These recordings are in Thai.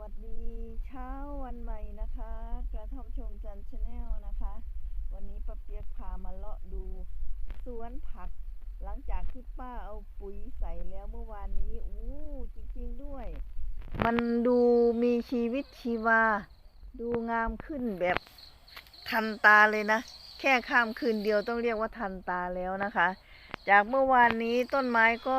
วัสดีเช้าวันใหม่นะคะ กระท่อมชมจันชาแนลนะคะ วันนี้ป้าเปียกพามาเลาะดู สวนผัก หลังจากที่ป้าเอาปุ๋ยใส่แล้วเมื่อวานนี้อู้จริงๆด้วย มันดูมีชีวิตชีวา ดูงามขึ้นแบบทันตาเลยนะ แค่ข้ามคืนเดียวต้องเรียกว่าทันตาแล้วนะคะ จากเมื่อวานนี้ต้นไม้ก็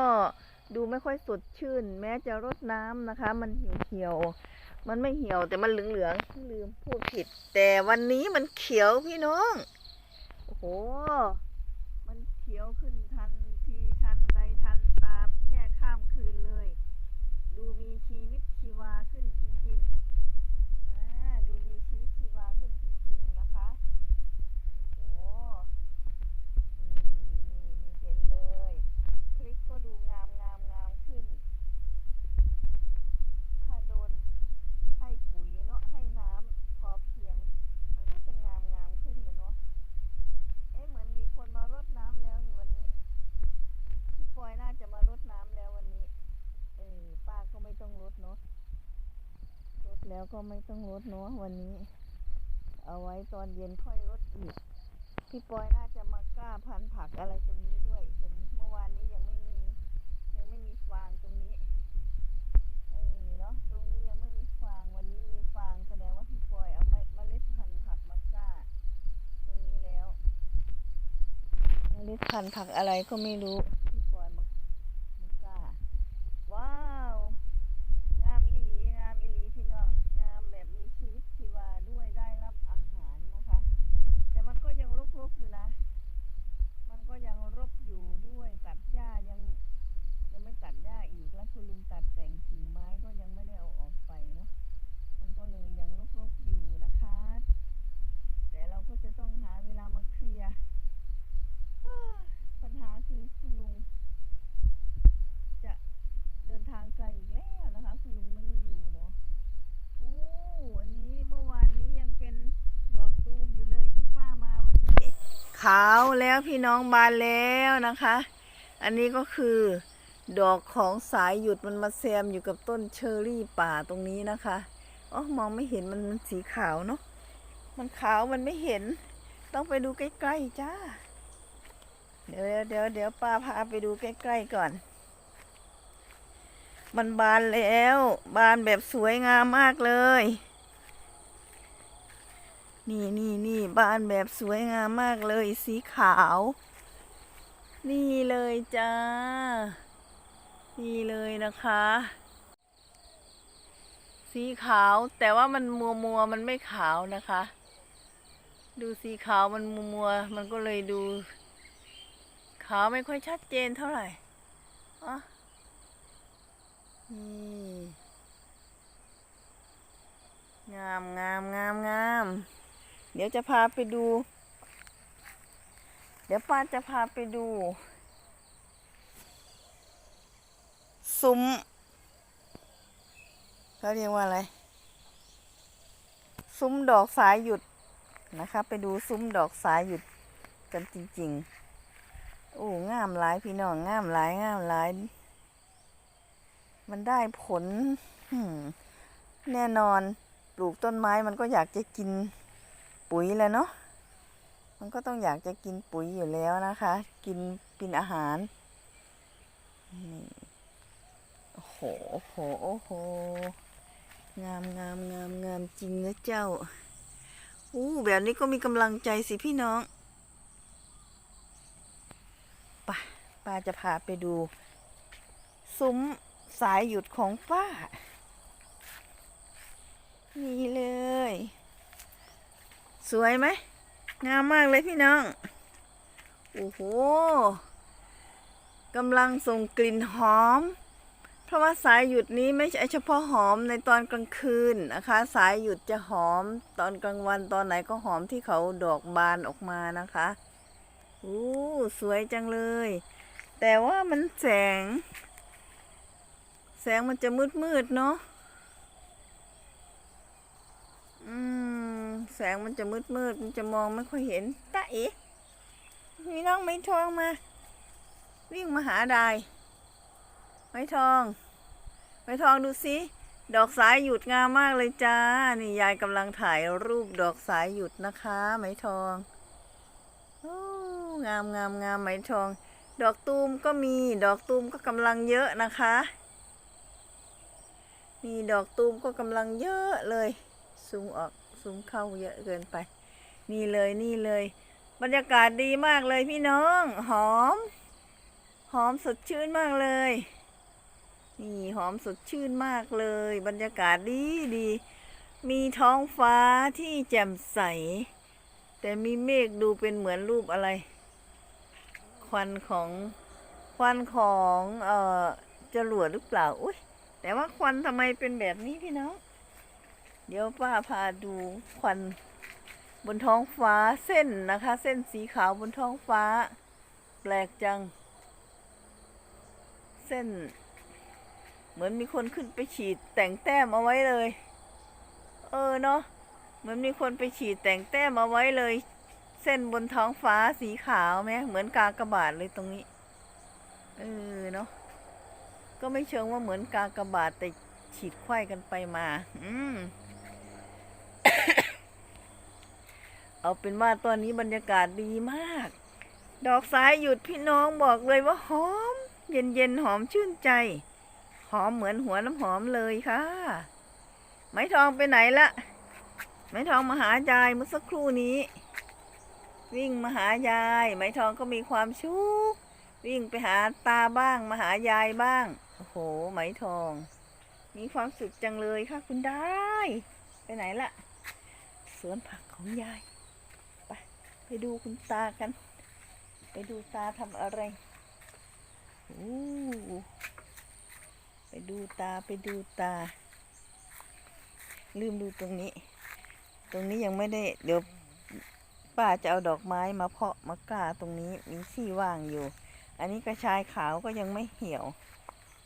ดูไม่ค่อยสดชื่น แม้จะรดน้ำนะคะ มันเหี่ยวเขียวๆมันไม่เหี่ยวแต่มันเหลืองเหลืองๆลืมพูดผิด แต่วันนี้มันเขียวพี่น้อง โอ้โห มันเขียวขึ้นทันทีทันใดทันตาแค่ข้ามคืนเลย ดูมีชีวิตชีวาขึ้นจริงๆอ่าดูมีชีวิตชีวาขึ้นจริงๆนะคะ โอ้โห นี่นี่เห็นเลยพริกก็ดูงามงามงามขึ้น ถ้าโดนให้ปุ๋ยเนาะให้น้ำพอเพียง มันก็จะงามงามขึ้นเลยเนาะ เอ๊ะเหมือนมีคนมารดน้ำแล้วนี่วันนี้ พี่ปอยน่าจะมารดน้ำแล้ววันนี้ เออป้าก็ไม่ต้องรดเนาะ รด แล้วก็ไม่ต้องรดเนาะวันนี้ เอาไว้ตอนเย็นค่อยรดอีก พี่ปอยน่าจะมากล้าพันผักอะไรตรงนี้ด้วย เห็นเมื่อวานนี้ยังไม่มี ยังไม่มีฟางตรงนี้เออเนาะตรงนี้ยังไม่มีฟางวันนี้มีฟางแสดงว่าพี่ปอยเอาเมเมล็ดพันธุ์ผักมากล้า ตรงนี้แล้วเมล็ดพันธุ์ผักอะไรก็ไม่รู้ พี่ปอยมามากล้า ว้าว งามอีหลี งามอีหลีพี่น้อง งามแบบมีชีวิตชีวาด้วยได้รับอาหารนะคะ แต่มันก็ยังรกๆอยู่นะ มันก็ยังรกอยู่ด้วยตัดหญ้ายังยังไม่ตัดหญ้าอีกแล้วคุณลุงตัดแต่งกิ่งไม้ก็ยังไม่ได้เอาออกไปเนาะ มันก็เลยยังรกๆอยู่นะคะ แต่เราก็จะต้องหาเวลามาเคลียร์อ้าปัญหาคือคุณลุง จะเดินทางไกลอีกแล้วนะคะ คุณลุงไม่ได้อยู่เนาะ โอ้อันนี้เมื่อวานนี้ยังเป็นดอกตูมอยู่เลยที่ป้ามาวันนี้ ขาวแล้วพี่น้องบานแล้วนะคะ อันนี้ก็คือดอกของสายหยุดมันมาแซมอยู่กับต้นเชอรี่ป่าตรงนี้นะคะอ๋อมองไม่เห็นมันมันสีขาวเนาะมันขาวมันไม่เห็น ต้องไปดูใกล้ๆจ้า เดี๋ยวเดี๋ยวเดี๋ยวป้าพาไปดูใกล้ๆก่อน มันบานแล้ว บานแบบสวยงามมากเลย นี่นี่นี่บ้านแบบสวยงามมากเลยสีขาว นี่เลยจ้า นี่เลยนะคะ สีขาวแต่ว่ามันมัวมัวมันไม่ขาวนะคะ ดูสีขาวมันมัวมัวมันก็เลยดู ขาวไม่ค่อยชัดเจนเท่าไหร่อะนี่งามงามงามงาม เดี๋ยวจะพาไปดู เดี๋ยวป้าจะพาไปดูซุ้มเขาเรียกว่าอะไร ซุ้มดอกสายหยุดนะคะ ไปดูซุ้มดอกสายหยุดกันจริงๆ โอ้งามหลายพี่น้องงามหลายงามหลาย มันได้ผลแน่นอน ปลูกต้นไม้มันก็อยากจะกิน ปุ๋ยแล้วเนาะมันก็ต้องอยากจะกินปุ๋ยอยู่แล้วนะคะ กินกินอาหารโอ้โหโอ้โหโอ้โหงามงามงามงามจริงนะเจ้าอู้แบบนี้ก็มีกำลังใจสิพี่น้องป่ะป้าจะพาไปดูซุ้มสายหยุดของป้า นี่เลย สวยไหม งามมากเลยพี่น้อง โอ้โหกำลังส่งกลิ่นหอม เพราะว่าสายหยุดนี้ไม่ใช่เฉพาะหอมในตอนกลางคืนนะคะ สายหยุดจะหอมตอนกลางวันตอนไหนก็หอมที่เขาดอกบานออกมานะคะอู้สวยจังเลย แต่ว่ามันแสง แสงมันจะมืดมืดๆเนาะอืม แสงมันจะมืดมืดมันจะมองไม่ค่อยเห็นตาเอ๋มีน้องไม้ทองมา วิ่งมาหาดายไม้ทอง ไม้ทองดูสิดอกสายหยุดงามมากเลยจ้า นี่ยายกำลังถ่ายรูปดอกสายหยุดนะคะไหมทองโอ้งามงามงามไหมทอง ดอกตูมก็มีดอกตูมก็กำลังเยอะนะคะนี่ดอกตูมก็กำลังเยอะเลยซูมออก ซูมเข้าเยอะเกินไป นี่เลยนี่เลย บรรยากาศดีมากเลยพี่น้อง หอม หอมสดชื่นมากเลย นี่หอมสดชื่นมากเลย บรรยากาศดีดี มีท้องฟ้าที่แจ่มใส แต่มีเมฆดูเป็นเหมือนรูปอะไร ควันของควันของเอ่อจรวดหรือเปล่า อุ้ยแต่ว่าควันทำไมเป็นแบบนี้พี่น้อง เดี๋ยวป้าพาดูควันบนท้องฟ้าเส้นนะคะ เส้นสีขาวบนท้องฟ้า แปลกจัง เส้น เหมือนมีคนขึ้นไปฉีดแต่งแต้มเอาไว้เลย เออเนาะเหมือนมีคนไปฉีดแต่งแต้มเอาไว้เลย เส้นบนท้องฟ้าสีขาวไหมเหมือนกากระบาทเลยตรงนี้เออเนาะก็ไม่เชิงว่าเหมือนกากระบาทแต่ฉีดไข้กันไปมา อืม เอาเป็นว่าตอนนี้บรรยากาศดีมาก ดอกสายหยุดพี่น้องบอกเลยว่าหอม เย็นเย็นๆหอมชื่นใจ หอมเหมือนหัวน้ำหอมเลยค่ะ ไม้ทองไปไหนละไม้ทองมาหายายเมื่อสักครู่นี้ วิ่งมาหายาย ไม้ทองก็มีความชุกวิ่งไปหาตาบ้างมาหายายบ้างโอ้โหไหมทอง มีความสุขจังเลยค่ะคุณได้ ไปไหนละสวนผักของยาย ไปดูคุณตากัน ไปดูตาทำอะไรโอ้ไปดูตาไปดูตา ลืมดูตรงนี้ ตรงนี้ยังไม่ได้เดี๋ยวป้าจะเอาดอกไม้มาเพาะมากล้าตรงนี้มีที่ว่างอยู่ อันนี้กระชายขาวก็ยังไม่เหี่ยว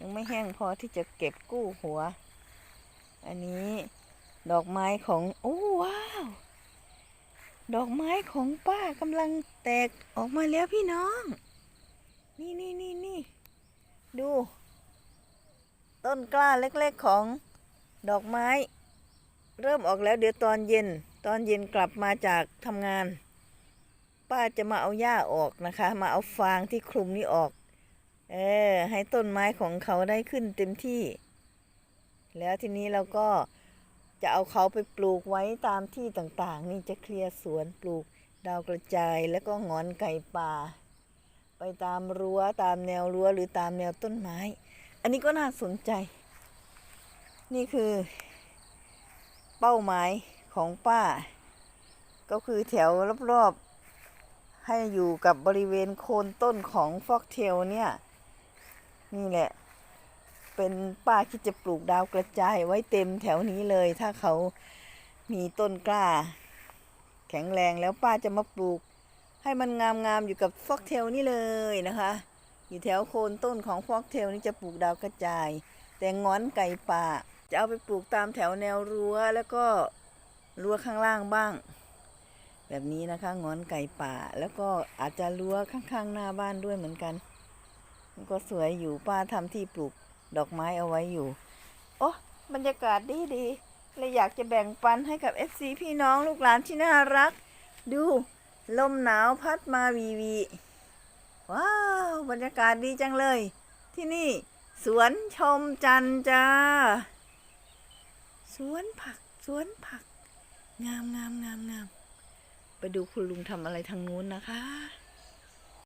ยังไม่แห้งพอที่จะเก็บกู้หัว อันนี้ดอกไม้ของโอ้ว้าว ดอกไม้ของป้ากำลังแตกออกมาแล้วพี่น้อง นี่นี่นี่นี่ดู ต้นกล้าเล็กๆของดอกไม้ เริ่มออกแล้วเดี๋ยวตอนเย็น ตอนเย็นกลับมาจากทำงาน ป้าจะมาเอาหญ้าออกนะคะ มาเอาฟางที่คลุมนี้ออก เออให้ต้นไม้ของเขาได้ขึ้นเต็มที่ แล้วทีนี้เราก็ จะเอาเขาไปปลูกไว้ตามที่ต่างๆ นี่จะเคลียร์สวนปลูกดาวกระจายแล้วก็งอนไก่ป่า ไปตามรั้วตามแนวรั้วหรือตามแนวต้นไม้ อันนี้ก็น่าสนใจ นี่คือเป้าหมายของป้า ก็คือแถวรอบๆ ให้อยู่กับบริเวณโคนต้นของฟอกเทลเนี่ย นี่แหละ เป็นป้าคิดจะปลูกดาวกระจายไว้เต็มแถวนี้เลย ถ้าเขามีต้นกล้า แข็งแรงแล้วป้าจะมาปลูก ให้มันงามๆอยู่กับฟอกเทลนี่เลยนะคะ อยู่แถวโคนต้นของฟอกเทลนี่จะปลูกดาวกระจาย แต่งอนไก่ป่า จะเอาไปปลูกตามแถวแนวรั้วแล้วก็รั้วข้างล่างบ้าง แบบนี้นะคะงอนไก่ป่า แล้วก็อาจจะรั้วข้างๆหน้าบ้านด้วยเหมือนกัน ก็สวยอยู่ป้าทำที่ปลูก ดอกไม้เอาไว้อยู่ โอ้บรรยากาศดีดีเลยอยากจะแบ่งปันให้กับ FC พี่น้องลูกหลานที่น่ารัก ดู ลมหนาวพัดมาวีวี ว้าว บรรยากาศดีจังเลย ที่นี่ สวนชมจันจ้า สวนผัก สวนผัก งามงามงามงามไปดูคุณลุงทำอะไรทางนู้นนะคะ